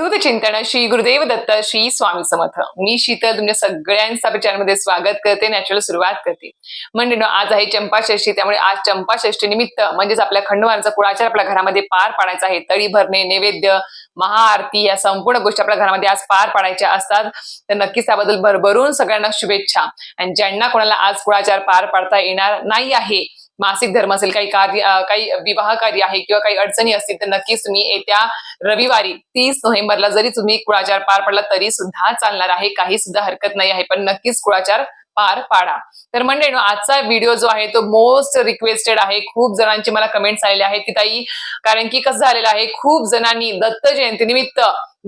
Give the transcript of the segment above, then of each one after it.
अवधूत चिंतन. श्री गुरुदेव दत्त श्री स्वामी समर्थ. मी शीतल तुमच्या सगळ्यांचा चॅनलमध्ये स्वागत करते नॅचरल सुरुवात करते. म्हणजे आज आहे चंपाषष्ठी त्यामुळे आज चंपाषष्ठी निमित्त म्हणजेच आपल्या खंडवांचा कुळाचार आपल्या घरामध्ये पार पाडायचा आहे. तळी भरणे नैवेद्य महाआरती या संपूर्ण गोष्टी आपल्या घरामध्ये आज पार पाडायच्या असतात. तर नक्कीच त्याबद्दल भरभरून सगळ्यांना शुभेच्छा. आणि ज्यांना कोणाला आज कुळाचार पार पाडता येणार नाही आहे मासिक धर्म असेल काही कार्य काही विवाह कार्य आहे किंवा काही अडचणी असतील तर नक्कीच तुम्ही येत्या रविवारी तीस नोव्हेंबरला जरी तुम्ही कुळाचार पार पडला तरी सुद्धा चालणार आहे. काही सुद्धा हरकत नाही आहे पण नक्कीच कुळाचार पार पाडा. तर म्हणजे आजचा व्हिडिओ जो आहे तो मोस्ट रिक्वेस्टेड आहे. खूप जणांचे मला कमेंट्स आलेले आहेत की ताई कारण की कसं झालेलं आहे खूप जणांनी दत्त जयंती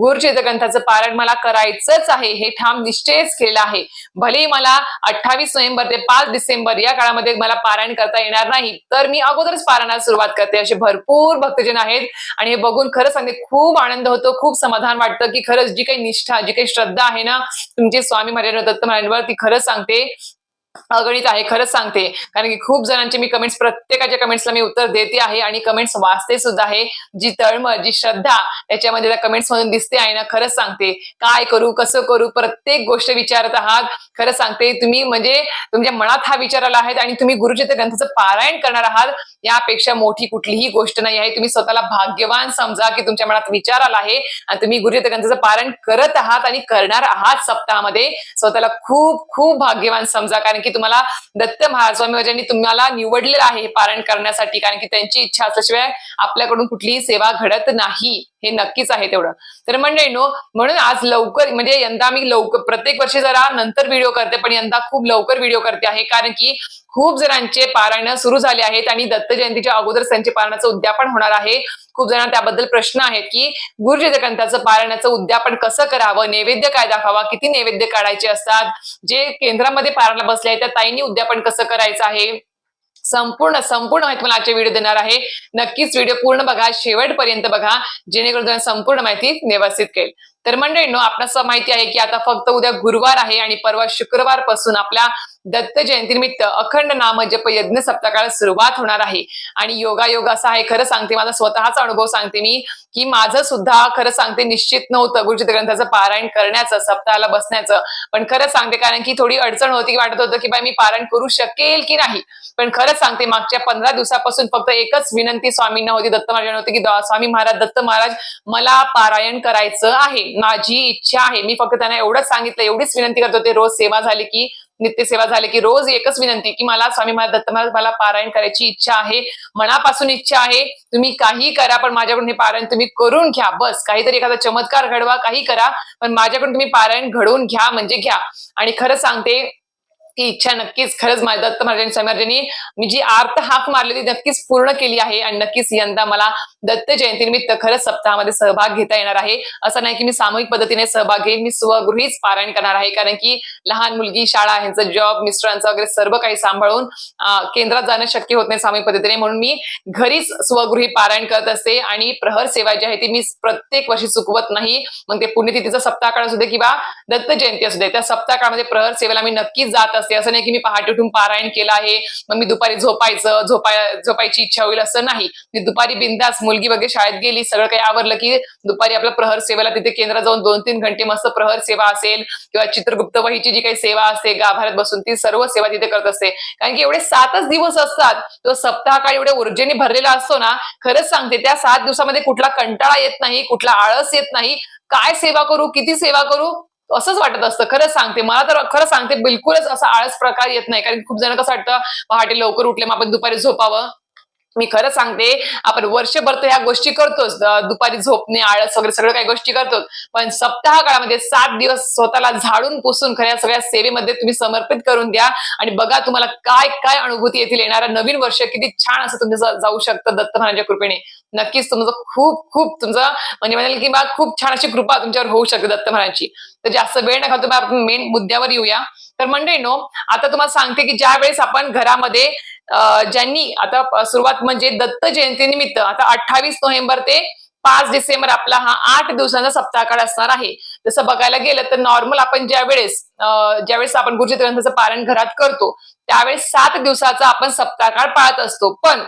निमित्त ग्रंथाचं पारायण मला करायचंच आहे. हे ठाम निश्चयच केलं आहे. भले मला अठ्ठावीस नोव्हेंबर ते पाच डिसेंबर या काळामध्ये मला पारायण करता येणार नाही तर मी अगोदरच पारायणाला सुरुवात करते. असे भरपूर भक्तजन आहेत आणि हे बघून खरंच सांगते खूप आनंद होतो खूप समाधान वाटतं की खरंच जी काही निष्ठा जी काही श्रद्धा आहे ना तुमचे स्वामी महाराज दत्त महाराजांवर ती खरंच सांगते अगणित आहे खरंच सांगते. कारण की खूप जणांचे मी कमेंट्स प्रत्येकाच्या कमेंट्सला मी उत्तर देते आहे आणि कमेंट्स वाचते सुद्धा आहे. जी तळमळ जी श्रद्धा त्याच्यामध्ये त्या कमेंट्स मधून दिसते आहे ना खरंच सांगते. काय करू कसं करू प्रत्येक गोष्ट विचारत आहात. खरं सांगते तुम्ही म्हणजे तुमच्या मनात हा विचार आला आहे आणि तुम्ही गुरुचित्र ग्रंथाचं पारायण करणार आहात. यापेक्षा मोठी कुठलीही गोष्ट नाही आहे. तुम्ही स्वतःला भाग्यवान समजा की तुमच्या मनात विचार आला आहे आणि तुम्ही गुरुचित्र ग्रंथाचं पारायण करत आहात आणि करणार आहात सप्ताहामध्ये. स्वतःला खूप खूप भाग्यवान समजा. कारण की तुम्हाला दत्त महास्वामी स्वामी तुम्हाला निवडलेलं आहे हे करण्यासाठी कारण की त्यांची इच्छा असल्याशिवाय आपल्याकडून कुठलीही सेवा घडत नाही. हे नक्कीच आहे तेवढं. तर म्हणजे नो म्हणून आज लवकर म्हणजे यंदा मी लवकर प्रत्येक वर्षी जरा नंतर व्हिडिओ करते पण यंदा खूप लवकर व्हिडिओ करते आहे कारण की खूप जणांचे पारायण सुरू झाले आहेत आणि दत्त जयंतीच्या अगोदर त्यांचे पारणाचं उद्यापन होणार आहे. खूप जणांना त्याबद्दल प्रश्न आहेत की गुरुजी ग्रंथाचं पारायणाचं उद्यापन कसं करावं? नैवेद्य काय दाखवा किती नैवेद्य काढायचे असतात? जे केंद्रामध्ये पारायणला बसले आहेत त्या ताईंनी उद्यापन कसं करायचं आहे? संपूर्ण संपूर्ण माहिती मला आजच्या व्हिडिओ देणार आहे. नक्कीच व्हिडिओ पूर्ण बघा. शेवटपर्यंत बघा. जेणेकरून संपूर्ण माहिती व्यवस्थित करेल तर मंडळींनो आपल्याला माहिती आहे की आता फक्त उद्या गुरुवार आहे आणि परवा शुक्रवारपासून आपल्या दत्त जयंतीनिमित्त अखंड नाम जप यज्ञ सप्ताकाळ सुरुवात होणार आहे. आणि योगा योग असा आहे खरं सांगते माझा स्वतःचा अनुभव सांगते मी की माझं सुद्धा खरं सांगते निश्चित नव्हतं गुरुचित ग्रंथाचं पारायण करण्याचं सप्ताहाला बसण्याचं. पण खरंच सांगते कारण की थोडी अडचण होती की वाटत होतं की बाई मी पारायण करू शकेल की नाही. पण खरंच सांगते मागच्या पंधरा दिवसापासून फक्त एकच विनंती स्वामींना होती दत्त महाराजांना होती की स्वामी महाराज दत्त महाराज मला पारायण करायचं आहे. माझी इच्छा आहे. मी फक्त त्यांना एवढंच सांगितलं एवढीच विनंती करत होते. रोज सेवा झाली की नित्य सेवा झाली की रोज एकच विनंती की मला स्वामी महाराज दत्त महाराज मला पारायण करायची इच्छा आहे मनापासून इच्छा आहे तुम्ही काही करा पण माझ्याकडून हे पारायण तुम्ही करून घ्या बस. काहीतरी एखादा चमत्कार घडवा काही करा पण माझ्याकडून तुम्ही पारायण घडवून घ्या म्हणजे घ्या. आणि खरं सांगते ती इच्छा नक्कीच खरंच माझ्या दत्त महाराजांनी स्वामी मी जी आर्त हाक मारली ती नक्कीच पूर्ण केली आहे आणि नक्कीच यंदा मला दत्त जयंतीनिमित्त खरंच सप्ताहामध्ये सहभाग घेता येणार आहे. असं नाही की मी सामूहिक पद्धतीने सहभाग घेईन मी स्वगृहीच पारायण करणार आहे. कारण की लहान मुलगी शाळा यांचं जॉब मिस्टरांचं वगैरे सर्व काही सांभाळून केंद्रात जाणं शक्य होत नाही सामूहिक पद्धतीने. म्हणून मी घरीच स्वगृही पारायण करत असते आणि प्रहर सेवा जी आहे ती मी प्रत्येक वर्षी चुकवत नाही. मग ते पुण्यतिथीचा सप्ताह काळ असू दे किंवा दत्त जयंती असू दे त्या सप्ताह काळामध्ये प्रहर सेवेला मी नक्कीच जात असते. असं नाही की मी पहाटे उठून पारायण केलं आहे मग मी दुपारी झोपायचं झोपाय झोपायची इच्छा होईल असं नाही. मी दुपारी बिंदास मुलगी वगैरे शाळेत गेली सगळं काही आवरलं की दुपारी आपल्या प्रहर सेवेला तिथे केंद्रात जाऊन दोन तीन घंटे मस्त प्रहर सेवा असेल किंवा चित्रगुप्त वहीची जी काही सेवा असते गाभाऱ्यात बसून ती सर्व सेवा तिथे करत असते. कारण की एवढे सातच दिवस असतात तो सप्ताह काळ एवढ्या ऊर्जेने भरलेला असतो ना खरंच सांगते त्या सात दिवसामध्ये कुठला कंटाळा येत नाही कुठला आळस येत नाही. काय सेवा करू किती सेवा करू? असंच वाटत असतं. खरंच सांगते. मला तर खरं सांगते बिलकुलच असा आळस प्रकार येत नाही. कारण खूप जण कसं वाटतं पहाटे लवकर उठले मग आपण दुपारी झोपावं. मी खरं सांगते आपण वर्षभर तर ह्या गोष्टी करतोच. दुपारी झोपणे आळस वगैरे सगळं काही गोष्टी करतोच. पण सप्ताह काळामध्ये सात दिवस स्वतःला झाडून पुसून खऱ्या सगळ्या सेवेमध्ये तुम्ही समर्पित करून द्या. आणि बघा तुम्हाला काय काय अनुभूती येथील येणारा नवीन वर्ष किती छान असं तुमचं जाऊ शकतं दत्त महाराजांच्या कृपेने. नक्कीच तुमचं खूप खूप तुमचं म्हणजे म्हणाल की बा खूप छान अशी कृपा तुमच्यावर होऊ शकते दत्त महाराजांची. तर जास्त वेळ नका तुम्ही आपण मेन मुद्द्यावर येऊया. तर मंडळी नो आता तुम्हाला सांगते की ज्या वेळेस आपण घरामध्ये ज्यांनी आता सुरुवात म्हणजे दत्त जयंतीनिमित्त आता अठ्ठावीस नोव्हेंबर ते पाच डिसेंबर आपला हा आठ दिवसांचा सप्ताह काळ असणार आहे. तसं बघायला गेलं तर नॉर्मल आपण ज्या वेळेस ज्यावेळेस आपण गुरुजी ग्रंथाचं पारायण घरात करतो त्यावेळेस सात दिवसाचा आपण सप्ताह काळ पाळत असतो. पण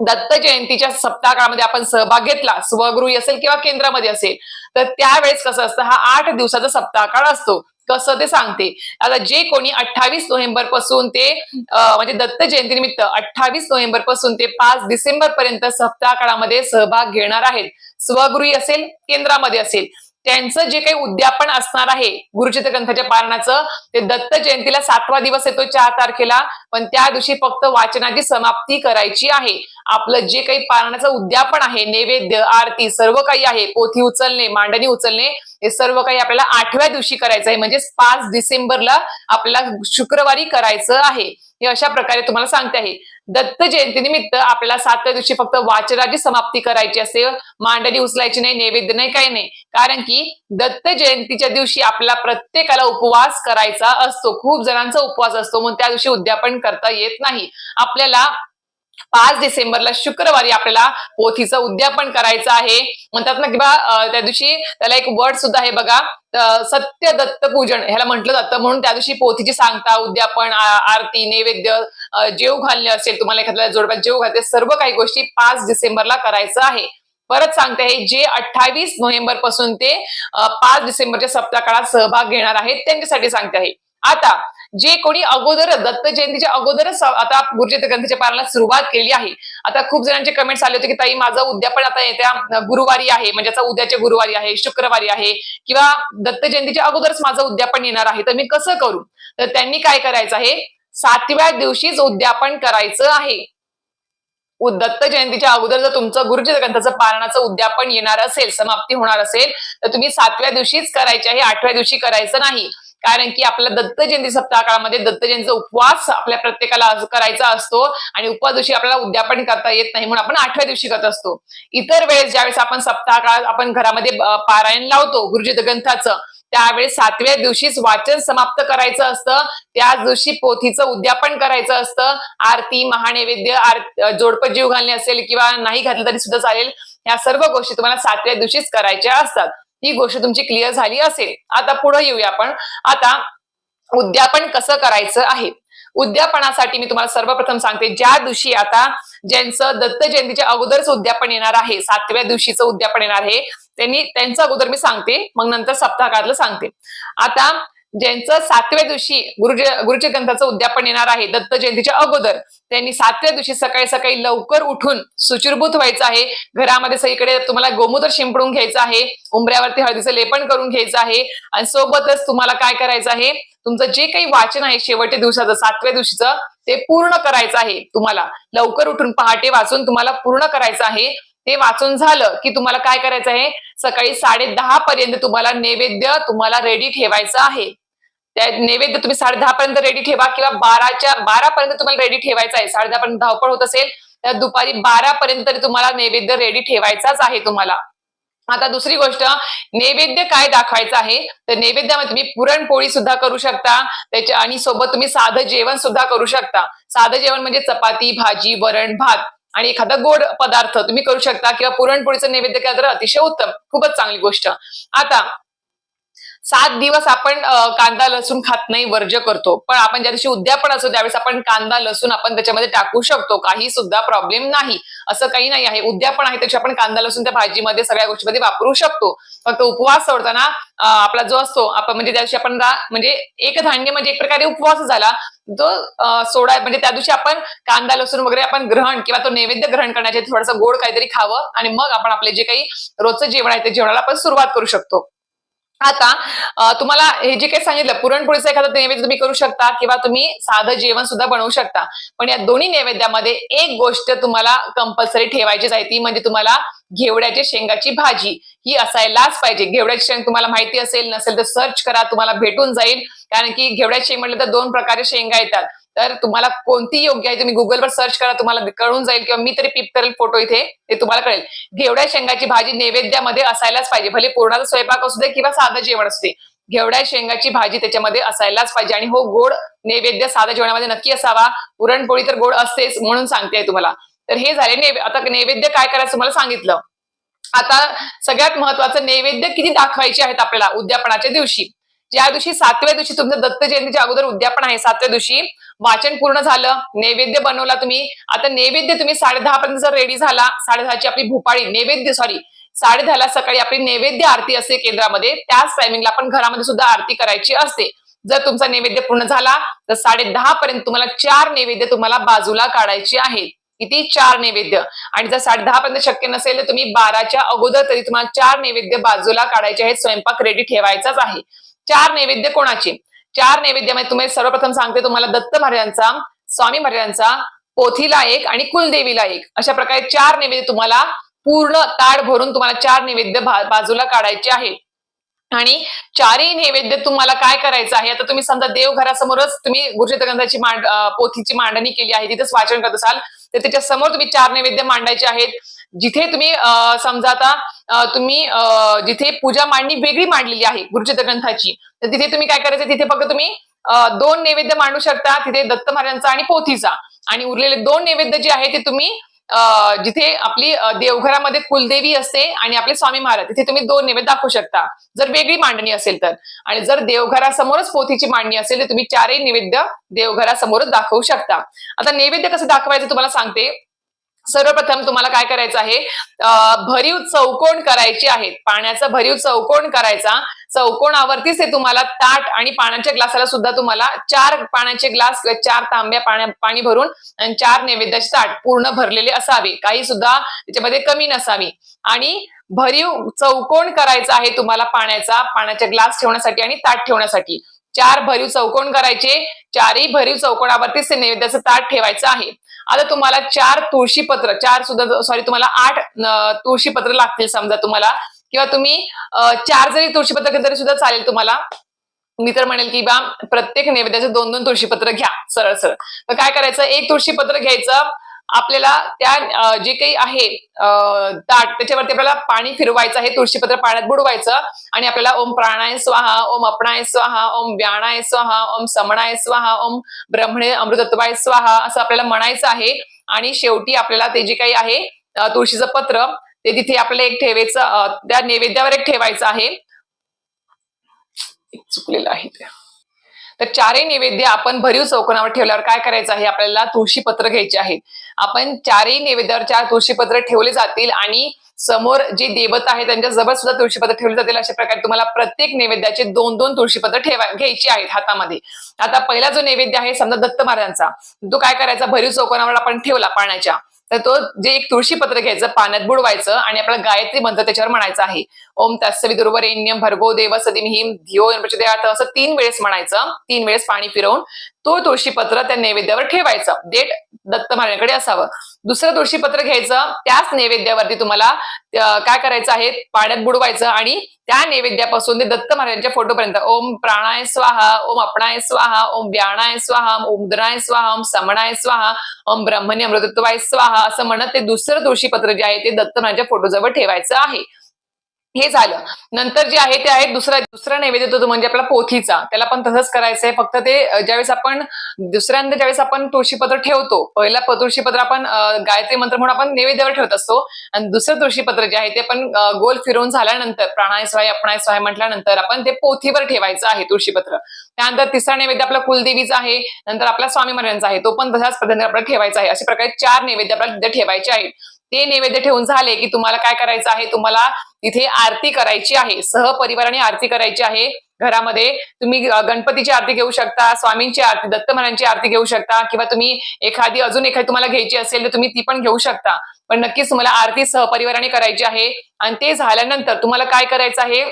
दत्त जयंतीच्या सप्ताहकाळामध्ये आपण सहभाग घेतला स्वगृही असेल किंवा केंद्रामध्ये असेल तर त्यावेळेस कसं असतं हा आठ दिवसाचा सप्ताह काळ असतो. कसं ते सांगते. आता जे कोणी अठ्ठावीस नोव्हेंबरपासून ते म्हणजे दत्त जयंती निमित्त अठ्ठावीस नोव्हेंबरपासून ते पाच डिसेंबर पर्यंत सप्ताह काळामध्ये सहभाग घेणार आहेत. स्वगृही असेल केंद्रामध्ये असेल. त्यांचं जे काही उद्यापन असणार आहे गुरुचित ग्रंथाच्या पारणाचं ते दत्त जयंतीला सातवा दिवस येतो चार तारखेला पण त्या दिवशी फक्त वाचनाची समाप्ती करायची आहे. आपलं जे काही पारणाचं उद्यापन आहे नैवेद्य आरती सर्व काही आहे पोथी उचलणे मांडणी उचलणे हे सर्व काही आपल्याला आठव्या दिवशी करायचं आहे. म्हणजेच पाच डिसेंबरला आपल्याला शुक्रवारी करायचं आहे. हे अशा प्रकारे तुम्हाला सांगते आहे. दत्त जयंतीनिमित्त आपल्याला सातव्या दिवशी फक्त वाचनाची समाप्ती करायची असेल. मांडणी उचलायची नाही नैवेद्य नाही काही नाही. कारण की दत्त जयंतीच्या दिवशी आपल्याला प्रत्येकाला उपवास करायचा असतो. खूप जणांचा उपवास असतो. म्हणून त्या दिवशी उद्यापन करता येत नाही. आपल्याला पाच डिसेंबरला शुक्रवारी आपल्याला पोथीचं उद्यापन करायचं आहे. म्हणतात ना किंवा त्या दिवशी त्याला एक वर्ड सुद्धा आहे बघा सत्य दत्त पूजन ह्याला म्हटलं जातं. म्हणून त्या दिवशी पोथीची सांगता उद्यापन आरती नैवेद्य जेव घालणे असेल तुम्हाला एखाद्याला जोडप्यात जेव घालते सर्व काही गोष्टी पाच डिसेंबरला करायचं आहे. परत सांगते आहे जे अठ्ठावीस नोव्हेंबरपासून ते पाच डिसेंबरच्या सप्ताह काळात सहभाग घेणार आहेत त्यांच्यासाठी सांगते आहे आता जे कोणी अगोदर दत्त जयंतीच्या अगोदरच आता गुरुजी ग्रंथाच्या पारायणाला सुरुवात केली आहे. आता खूप जणांचे कमेंट्स आले होते की ताई माझं उद्यापन आता येत्या गुरुवारी आहे. म्हणजे आता उद्याच्या गुरुवारी आहे शुक्रवारी आहे. किंवा दत्त जयंतीच्या अगोदरच माझं उद्यापन येणार आहे. तर मी कसं करू? तर त्यांनी काय करायचं आहे? सातव्या दिवशीच उद्यापन करायचं आहे दत्त जयंतीच्या अगोदर जर तुमचं गुरुजी ग्रंथाचं पारणाचं उद्यापन येणार असेल समाप्ती होणार असेल तर तुम्ही सातव्या दिवशीच करायचे आहे आठव्या दिवशी करायचं नाही. कारण की आपल्या दत्त जयंती सप्ताह काळामध्ये दत्त जयंतीचा उपवास आपल्या प्रत्येकाला करायचा असतो आणि उपवास दिवशी आपल्याला उद्यापन करता येत नाही म्हणून आपण आठव्या दिवशी करत असतो. इतर वेळेस ज्यावेळेस आपण सप्ताह काळात आपण घरामध्ये पारायण लावतो गुरुजी ग्रंथाचं त्यावेळेस सातव्या दिवशीच वाचन समाप्त करायचं असतं. त्याच दिवशी पोथीचं उद्यापन करायचं असतं. आरती महानैवेद्य आर जोडपं जीव घालणे असेल किंवा नाही घातलं तरी सुद्धा चालेल. या सर्व गोष्टी तुम्हाला सातव्या दिवशीच करायच्या असतात. ही गोष्ट तुमची क्लिअर झाली असेल. आता पुढे येऊया आपण. आता उद्यापन कसं करायचं आहे? उद्यापनासाठी मी तुम्हाला सर्वप्रथम सांगते ज्या दिवशी आता ज्यांचं दत्त जयंतीच्या अगोदरच उद्यापन येणार आहे सातव्या दिवशीचं उद्यापन येणार आहे त्यांनी त्यांचं अगोदर मी सांगते मग नंतर सप्ताहातलं सांगते. आता ज्यांचं सातव्या दिवशी गुरुजी गुरुजी ग्रंथाचं उद्यापन येणार आहे दत्त जयंतीच्या अगोदर त्यांनी सातव्या दिवशी सकाळी सकाळी लवकर उठून सुचिरभूत व्हायचं आहे. घरामध्ये सगळीकडे तुम्हाला गोमूत्र शिंपडून घ्यायचं आहे. उंबऱ्यावरती हळदीचं लेपन करून घ्यायचं आहे. आणि सोबतच तुम्हाला काय करायचं आहे? तुमचं जे काही वाचन आहे शेवटच्या दिवसाचं सातव्या दिवशीचं ते पूर्ण करायचं आहे तुम्हाला. लवकर उठून पहाटे वाचून तुम्हाला पूर्ण करायचं आहे. ते वाचून झालं की तुम्हाला काय करायचं आहे? सकाळी साडे दहा पर्यंत तुम्हाला नैवेद्य तुम्हाला रेडी ठेवायचं आहे. त्या नैवेद्य तुम्ही साडे दहा पर्यंत रेडी ठेवा किंवा बाराच्या बारा पर्यंत तुम्हाला रेडी ठेवायचं आहे. साडे दहा पर्यंत धावपळ होत असेल तर दुपारी बारा पर्यंत तरी तुम्हाला नैवेद्य रेडी ठेवायचाच आहे तुम्हाला. आता दुसरी गोष्ट नैवेद्य काय दाखवायचं आहे? तर नैवेद्यामध्ये तुम्ही पुरणपोळी सुद्धा करू शकता. त्याच्या आणि सोबत तुम्ही साधं जेवण सुद्धा करू शकता. साधं जेवण म्हणजे चपाती भाजी वरण भात. आणि एखादा गोड पदार्थ तुम्ही करू शकता किंवा पुरणपोळीचं नैवेद्य केलं तर अतिशय उत्तम खूपच चांगली गोष्ट. आता सात दिवस आपण कांदा लसूण खात नाही वर्ज्य करतो. पण आपण ज्या दिवशी उद्यापन असतो त्यावेळेस आपण कांदा लसूण आपण त्याच्यामध्ये टाकू शकतो. काही सुद्धा प्रॉब्लेम नाही. असं काही नाही आहे. उद्यापन आहे त्याची आपण कांदा लसूण त्या भाजीमध्ये सगळ्या गोष्टीमध्ये वापरू शकतो. फक्त उपवास सोडताना आपला जो असतो आपण म्हणजे त्या दिवशी आपण म्हणजे एक धान्य म्हणजे एक प्रकारे उपवास झाला जो सोडा म्हणजे त्या दिवशी आपण कांदा लसूण वगैरे आपण ग्रहण किंवा तो नैवेद्य ग्रहण करण्याचे थोडंसं गोड काहीतरी खावं आणि मग आपण आपले जे काही रोजचं जेवण आहे ते जेवणाला आपण सुरुवात करू शकतो. आता तुम्हाला हे जे काही सांगितलं पुरणपोळीचं एखादं नैवेद्य तुम्ही करू शकता किंवा तुम्ही साधं जेवण सुद्धा बनवू शकता. पण या दोन्ही नैवेद्यामध्ये एक गोष्ट तुम्हाला कंपल्सरी ठेवायचीच आहे ती म्हणजे तुम्हाला घेवड्याच्या शेंगाची भाजी. ही असायलाच पाहिजे. घेवड्याची शेंग तुम्हाला माहिती असेल नसेल तर सर्च करा तुम्हाला भेटून जाईल. कारण की घेवड्याची शेंग म्हटलं तर दोन प्रकारे शेंगा येतात. तर तुम्हाला कोणती योग्य आहे तुम्ही गुगलवर सर्च करा तुम्हाला कळून जाईल किंवा मी तरी पिप करेल फोटो इथे ते तुम्हाला कळेल. घेवड्या शेंगाची भाजी नैवेद्यामध्ये असायलाच पाहिजे. भले पूर्णाचा स्वयंपाक असू दे किंवा साधं जेवण असू दे. घेवड्या शेंगाची भाजी त्याच्यामध्ये असायलाच पाहिजे आणि हो गोड नैवेद्य साध्या जेवणामध्ये नक्की असावा. पुरणपोळी तर गोड असतेच म्हणून सांगते तुम्हाला. तर हे झाले नैवे आता नैवेद्य काय करायचं तुम्हाला सांगितलं. आता सगळ्यात महत्वाचं नैवेद्य किती दाखवायचे आहेत आपल्याला? उद्यापनाच्या दिवशी. ज्या दिवशी सातव्या दिवशी तुमचं दत्त जयंतीच्या अगोदर उद्यापन आहे सातव्या दिवशी वाचन पूर्ण झालं नैवेद्य बनवला तुम्ही. आता नैवेद्य तुम्ही साडे दहा पर्यंत जर रेडी झाला साडे दहाची आपली भूपाळी नैवेद्य सॉरी साडे दहाला सकाळी आपली नैवेद्य आरती असते केंद्रामध्ये त्याच टायमिंगला आपण घरामध्ये सुद्धा आरती करायची असते. जर तुमचा नैवेद्य पूर्ण झाला तर साडे दहा पर्यंत तुम्हाला चार नैवेद्य तुम्हाला बाजूला काढायची आहेत. किती? चार नैवेद्य. आणि जर साडे दहा पर्यंत शक्य नसेल तर तुम्ही बाराच्या अगोदर तरी तुम्हाला चार नैवेद्य बाजूला काढायचे आहेत स्वयंपाक रेडी ठेवायचाच आहे. चार नैवेद्य कोणाचे? चार नैवेद्यामध्ये तुम्ही सर्वप्रथम सांगते. तुम्हाला दत्त महाराजांचा स्वामी महाराजांचा पोथीला एक आणि कुलदेवीला एक. अशा प्रकारे चार नैवेद्य तुम्हाला पूर्ण ताड भरून तुम्हाला चार नैवेद्य बाजूला काढायचे आहे. आणि चारही नैवेद्य तुम्हाला काय करायचं आहे? आता तुम्ही समजा देवघरासमोरच तुम्ही गुरुचित्र ग्रंथाची मांड पोथीची मांडणी केली आहे. तिथेच वाचन करत असाल. तर त्याच्यासमोर तुम्ही चार नैवेद्य मांडायचे आहेत. जिथे तुम्ही समजा आता तुम्ही जिथे पूजा मांडणी वेगळी मांडलेली आहे गुरुचित्र ग्रंथाची तर तिथे तुम्ही काय करायचं? तिथे फक्त तुम्ही दोन नैवेद्य मांडू शकता तिथे दत्त महाराजांचा आणि पोथीचा. आणि उरलेले दोन नैवेद्य जे आहे ते तुम्ही जिथे आपली देवघरामध्ये कुलदेवी असते आणि आपले स्वामी महाराज तिथे तुम्ही दोन नैवेद्य दाखवू शकता. जर वेगळी मांडणी असेल तर. आणि जर देवघरासमोरच पोथीची मांडणी असेल तर तुम्ही चारही नैवेद्य देवघरासमोरच दाखवू शकता. आता नैवेद्य कसं दाखवायचं तुम्हाला सांगते. सर्वप्रथम तुम्हाला काय करायचं आहे? भरीव चौकोन करायचे आहेत पाण्याचा भरीव चौकोन करायचा. चौकोनावरतीच हे तुम्हाला ताट आणि पाण्याच्या ग्लासाला सुद्धा तुम्हाला चार पाण्याचे ग्लास चार तांब्या पाण्या पाणी भरून आणि चार नैवेद्याचे ताट पूर्ण भरलेले असावे. काही सुद्धा त्याच्यामध्ये कमी नसावी. आणि भरीव चौकोन करायचा आहे तुम्हाला पाण्याचा पाण्याचा ग्लास ठेवण्यासाठी आणि ताट ठेवण्यासाठी. चार भरीव चौकोन करायचे. चारही भरीव चौकोनावरतीच ते नैवेद्याचं ताट ठेवायचं आहे. आता तुम्हाला चार तुळशीपत्र चार सुद्धा सॉरी तुम्हाला आठ तुळशीपत्र लागतील समजा तुम्हाला. किंवा तुम्ही चार जरी तुळशीपत्र घेतले तरी सुद्धा चालेल तुम्हाला. मी तर म्हणेल की बा प्रत्येक नैवेद्याचे दोन दोन तुळशीपत्र घ्या सरळ सरळ तर काय करायचं? एक तुळशीपत्र घ्यायचं आपल्याला त्या जे काही आहे ताट त्याच्यावरती आपल्याला पाणी फिरवायचं आहे तुळशीपत्र पाण्यात बुडवायचं आणि आपल्याला ओम प्राणाय स्वाहा ओम अपणाय स्वाहा ओम व्याणाय स्वाहा ओम समणाय स्वाहा ओम ब्रह्मणे अमृतत्वाय स्वाहा असं आपल्याला म्हणायचं आहे. आणि शेवटी आपल्याला ते जे काही आहे तुळशीचं पत्र ते तिथे आपल्याला एक ठेवायचं त्या नैवेद्यावर एक ठेवायचं आहे. एक चुकलेलं आहे ते. तर चारही नैवेद्य आपण भरीव चौकोनावर ठेवल्यावर काय करायचं आहे? आपल्याला तुळशी पत्र घ्यायचे आहेत आपण चारही नैवेद्यावर चार तुळशीपत्र ठेवले जातील आणि समोर जे देवता आहे त्यांच्या जवळ सुद्धा तुळशीपत्र ठेवले जातील अशा प्रकारे तुम्हाला प्रत्येक नैवेद्याचे दोन दोन तुळशीपत्र ठेवा घ्यायची आहेत हातामध्ये. आता पहिला जो नैवेद्य आहे समजा दत्त महाराजांचा तो काय करायचा? भरीव चौकोनावर आपण ठेवला पाण्याच्या. तर तो जे एक तुळशीपत्र घ्यायचं पाण्यात बुडवायचं आणि आपल्याला गायत्री मंत्र त्याच्यावर म्हणायचं आहे. ओम तत्सवी दुर्वर एन्यम भर्गो देव सदिमहिम धियो प्रचोदयात असं तीन वेळेस म्हणायचं. तीन वेळेस पाणी फिरवून तो तुळशीपत्र त्या नैवेद्यावर ठेवायचं. देठ दत्त महाराजांकडे असावं. दुसरं तुळशीपत्र घ्यायचं त्याच नैवेद्यावरती तुम्हाला काय करायचं आहे? पाण्यात बुडवायचं आणि त्या नैवेद्यापासून ते दत्त महाराजांच्या फोटोपर्यंत. ओम प्राणाय स्वाहा ओम अपणाय स्वाहा ओम व्याणाय स्वाहा ओम उदराय स्वाहा ओम समणाय स्वाहा ओम ब्रह्मणी अमृतत्वाय स्वाहा असं म्हणत ते दुसरं तुळशीपत्र जे आहे ते दत्त महाराजांच्या फोटोजवळ ठेवायचं आहे. हे झालं. नंतर जे आहे ते आहे दुसरा दुसरा नैवेद्य तो म्हणजे आपला पोथीचा. त्याला पण तसंच करायचंय. फक्त ते ज्यावेळेस आपण दुसऱ्यांदा ज्यावेळेस आपण तुळशीपत्र ठेवतो पहिला तुळशीपत्र आपण गायत्री मंत्र म्हणून आपण नैवेद्यावर ठेवत असतो. आणि दुसरं तुळशीपत्र जे आहे ते आपण गोल फिरवून झाल्यानंतर प्राणाय स्वाय अपणाय स्वाय म्हटल्यानंतर आपण ते पोथीवर ठेवायचं आहे तुळशीपत्र. त्यानंतर तिसरा नैवेद्य आपला कुलदेवीचा आहे. नंतर आपला स्वामी महाराजांचा आहे. तो पण तशाच पद्धतीने आपल्याला ठेवायचा आहे. अशा प्रकारे चार नैवेद्य आपल्याला तिथे ठेवायचे आहेत. ते नैवेद्य ठेवून झाले की तुम्हाला काय करायचं आहे? तुम्हाला तिथे आरती करायची आहे. सहपरिवाराने आरती करायची आहे. घरामध्ये तुम्ही गणपतीची आरती घेऊ शकता स्वामींची आरती दत्त आरती घेऊ शकता किंवा तुम्ही एखादी अजून एखादी तुम्हाला घ्यायची असेल तर तुम्ही ती पण घेऊ शकता. पण नक्कीच तुम्हाला आरती सहपरिवाराने करायची आहे. आणि ते झाल्यानंतर तुम्हाला काय करायचं आहे?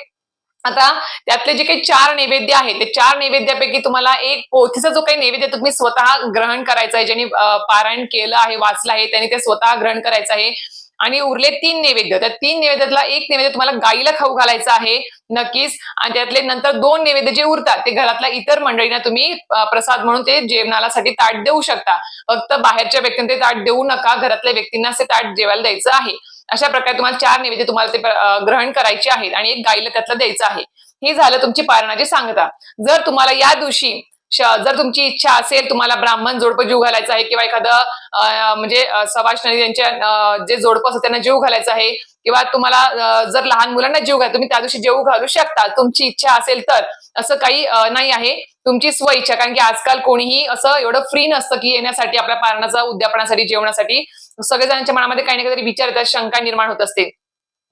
आता त्यातले जे काही चार नैवेद्य आहेत ते चार नैवेद्यापैकी तुम्हाला एक पोथीचा जो काही नैवेद्य तुम्ही स्वतः ग्रहण करायचा आहे ज्यांनी पारायण केलं आहे वाचलं आहे त्यांनी ते स्वतः ग्रहण करायचं आहे. आणि उरले तीन नैवेद्य त्या तीन नैवेद्यातला एक नैवेद्य तुम्हाला गाईला खाऊ घालायचा आहे नक्कीच. आणि त्यातले नंतर दोन नैवेद्य जे उरतात ते घरातल्या इतर मंडळींना तुम्ही प्रसाद म्हणून ते जेवणालासाठी ताट देऊ शकता. फक्त बाहेरच्या व्यक्तींना ते ताट देऊ नका घरातल्या व्यक्तींना ते ताट जेवायला द्यायचं आहे. अशा प्रकारे तुम्हाला चार नैवेद्य तुम्हाला ते ग्रहण करायचे आहेत आणि एक गाईला त्यातलं द्यायचं आहे. हे झालं तुमची पारणाची सांगता. जर तुम्हाला या दिवशी जर तुमची इच्छा असेल तुम्हाला ब्राह्मण जोडपं जीव म्हणजे, घालायचं आहे किंवा एखादं म्हणजे अं, नदी यांच्या जे जोडपं असतं त्यांना जीव घालायचा आहे किंवा तुम्हाला जर लहान मुलांना जीव घाल तुम्ही त्या दिवशी जेव घालू शकता. तुमची इच्छा असेल तर असं काही नाही आहे. तुमची स्वइच्छा कारण की आजकाल कोणीही असं एवढं फ्री नसतं की येण्यासाठी आपल्या पारणाचा उद्यापनासाठी जेवणासाठी सगळेजणांच्या मनामध्ये काही ना काहीतरी विचार येतात शंका निर्माण होत असते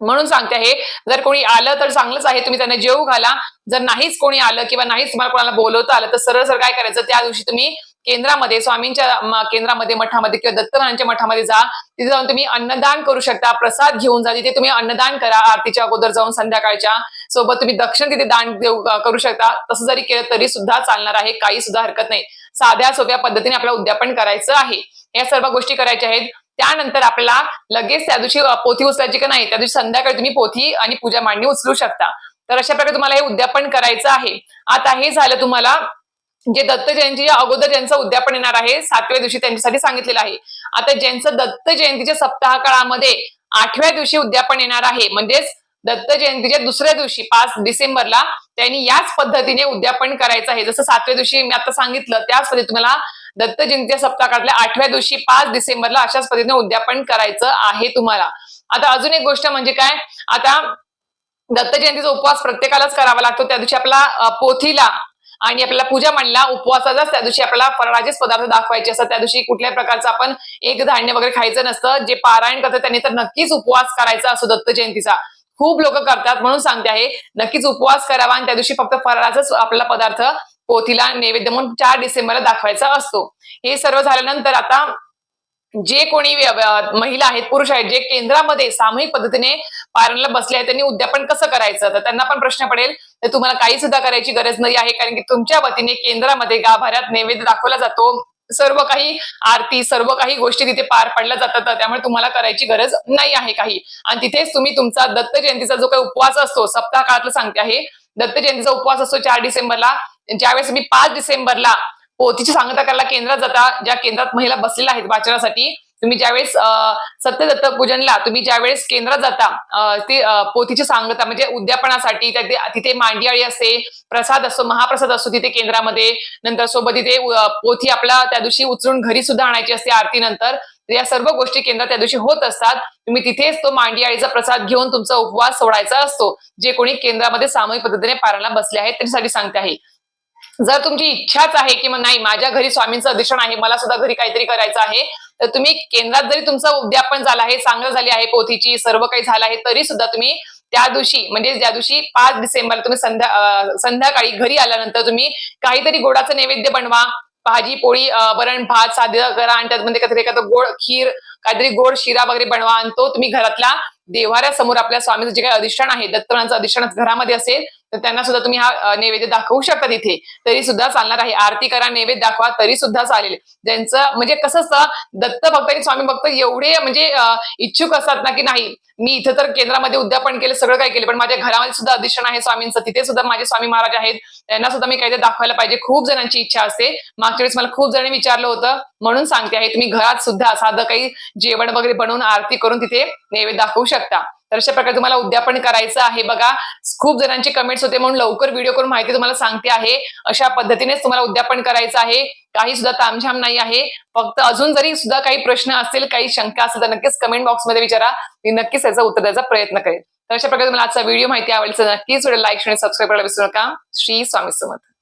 म्हणून सांगते आहे जर कोणी आलं तर चांगलंच आहे तुम्ही त्यांना जेवू घाला. जर नाहीच कोणी आलं किंवा नाहीच तुम्हाला कोणाला बोलवता आलं तर सरळ सर काय करायचं त्या दिवशी तुम्ही केंद्रामध्ये स्वामींच्या केंद्रामध्ये मठामध्ये किंवा दत्तरायांच्या मठामध्ये जा. तिथे जाऊन तुम्ही अन्नदान करू शकता प्रसाद घेऊन जा. तिथे तुम्ही अन्नदान करा आरतीच्या अगोदर जाऊन संध्याकाळच्या. सोबत तुम्ही दक्षिण तिथे दान देऊ करू शकता. तसं जरी केलं तरी सुद्धा चालणार आहे काही सुद्धा हरकत नाही. साध्या सोप्या पद्धतीने आपल्याला उद्यापन करायचं आहे. या सर्व गोष्टी करायच्या आहेत. त्यानंतर आपल्याला लगेच त्या दिवशी पोथी उचलायची का नाही त्या दिवशी संध्याकाळी तुम्ही पोथी आणि पूजा मांडणी उचलू शकता. तर अशा प्रकारे तुम्हाला हे उद्यापन करायचं आहे. आता हे झालं तुम्हाला जे दत्त जयंतीच्या अगोदर ज्यांचं उद्यापन येणार आहे सातव्या दिवशी त्यांच्यासाठी सांगितलेलं आहे. आता ज्यांचं दत्त जयंतीच्या सप्ताह काळामध्ये आठव्या दिवशी उद्यापन येणार आहे म्हणजेच दत्त जयंतीच्या दुसऱ्या दिवशी पाच डिसेंबरला त्यांनी याच पद्धतीने उद्यापन करायचं आहे. जसं सातव्या दिवशी मी आता सांगितलं त्याच पद्धती तुम्हाला दत्त जयंतीच्या सप्ताहकातल्या आठव्या दिवशी पाच डिसेंबरला अशाच पद्धतीने उद्यापन करायचं आहे तुम्हाला. आता अजून एक गोष्ट म्हणजे काय? आता दत्त जयंतीचा उपवास प्रत्येकालाच करावा लागतो. त्या दिवशी आपला पोथीला आणि आपल्याला पूजा मांडला उपवासाचाच त्या दिवशी आपल्याला फराळाचेच पदार्थ दाखवायचे असतात. त्या दिवशी कुठल्याही प्रकारचं आपण एक धान्य वगैरे खायचं नसतं. जे पारायण करतात त्यांनी तर नक्कीच उपवास करायचा असतो दत्त जयंतीचा खूप लोक करतात म्हणून सांगते आहे नक्कीच उपवास करावा आणि त्या दिवशी फक्त फराळाचाच आपला पदार्थ हो, पोथीला नैवेद्य म्हणून चार डिसेंबरला दाखवायचा असतो. हे सर्व झाल्यानंतर आता जे कोणी महिला आहेत पुरुष आहेत जे केंद्रामध्ये सामूहिक पद्धतीने पारणला बसले आहेत त्यांनी उद्यापन कसं करायचं? तर त्यांना पण प्रश्न पडेल. तर तुम्हाला काही सुद्धा करायची गरज नाही आहे कारण की तुमच्या वतीने केंद्रामध्ये गाभाऱ्यात नैवेद्य दाखवला जातो. सर्व काही आरती सर्व काही गोष्टी तिथे पार पडल्या जातात त्यामुळे तुम्हाला करायची गरज नाही आहे काही. आणि तिथेच तुम्ही तुमचा दत्त जयंतीचा जो काही उपवास असतो सप्ताह काळातला सांगते आहे दत्त जयंतीचा उपवास असतो चार डिसेंबरला. ज्यावेळेस तुम्ही पाच डिसेंबरला पोथीची सांगता करायला केंद्रात जाता ज्या केंद्रात महिला बसलेल्या आहेत वाचनासाठी तुम्ही ज्यावेळेस सत्यदत्त पूजनला तुम्ही ज्यावेळेस केंद्रात जाता ते पोथीची सांगता म्हणजे उद्यापनासाठी तिथे मांडियाळी असते प्रसाद असतो महाप्रसाद असतो तिथे केंद्रामध्ये नंतर सोबत तिथे पोथी आपला त्या दिवशी उचलून घरी सुद्धा आणायची असते आरती नंतर या सर्व गोष्टी केंद्रात त्या दिवशी होत असतात. तुम्ही तिथेच तो मांडियाळीचा प्रसाद घेऊन तुमचा उपवास सोडायचा असतो जे कोणी केंद्रामध्ये सामूहिक पद्धतीने पारायला बसले आहेत त्यांच्यासाठी सांगते आहे. जर तुमची इच्छाच आहे की मग नाही माझ्या घरी स्वामींचं अधिष्ठान आहे मला सुद्धा घरी काहीतरी करायचं आहे तर तुम्ही केंद्रात जरी तुमचं उद्यापन झालं आहे चांगलं झाली आहे पोथीची सर्व काही झालं आहे तरी सुद्धा तुम्ही त्या दिवशी म्हणजे ज्या दिवशी पाच डिसेंबर तुम्ही संध्या संध्याकाळी घरी आल्यानंतर तुम्ही काहीतरी गोडाचं नैवेद्य बनवा भाजी पोळी वरण भात साध करा आणि त्यामध्ये काहीतरी एखादं गोड खीर काहीतरी गोड शिरा वगैरे बनवा आणि तो तुम्ही घरातल्या देव्हाऱ्यासमोर आपल्या स्वामीचं जे काही अधिष्ठान आहे दत्तवानाचं अधिष्ठान घरामध्ये असेल तर त्यांना सुद्धा तुम्ही हा नैवेद्य दाखवू शकता तिथे. तरी सुद्धा चालणार आहे. आरती करा नैवेद्य दाखवा तरी सुद्धा चालेल. ज्यांचं म्हणजे कसं असतं दत्त भक्त आणि स्वामी भक्त एवढे म्हणजे इच्छुक असतात ना की नाही मी इथं तर केंद्रामध्ये उद्यापन केलं सगळं काही केलं पण माझ्या घरामध्ये सुद्धा अधिष्ठान आहे स्वामींचं. तिथे सुद्धा माझे स्वामी महाराज आहेत. त्यांना सुद्धा मी काहीतरी दाखवायला पाहिजे. खूप जणांची इच्छा असते. मागच्या वेळेस मला खूप जणांनी विचारलं होतं म्हणून सांगते आहे तुम्ही घरात सुद्धा साधं काही जेवण वगैरे बनवून आरती करून तिथे नैवेद्य दाखवू शकता. तर अशा प्रकारे तुम्हाला उद्यापन करायचं आहे. बघा खूप जणांचे कमेंट्स होते म्हणून लवकर व्हिडिओ करून माहिती तुम्हाला सांगते आहे. अशा पद्धतीनेच तुम्हाला उद्यापन करायचं आहे. काही सुद्धा तामझाम नाही आहे. फक्त अजून जरी सुद्धा काही प्रश्न असतील काही शंका असेल तर नक्कीच कमेंट बॉक्समध्ये विचारा. मी नक्कीच त्याचा उत्तर द्यायचा प्रयत्न करेन. तर अशा प्रकारे तुम्हाला आजचा व्हिडिओ माहिती आवडेल नक्कीच व्हिडिओ लाईक आणि सबस्क्राईब करायला विसरू नका. श्री स्वामी समर्थ.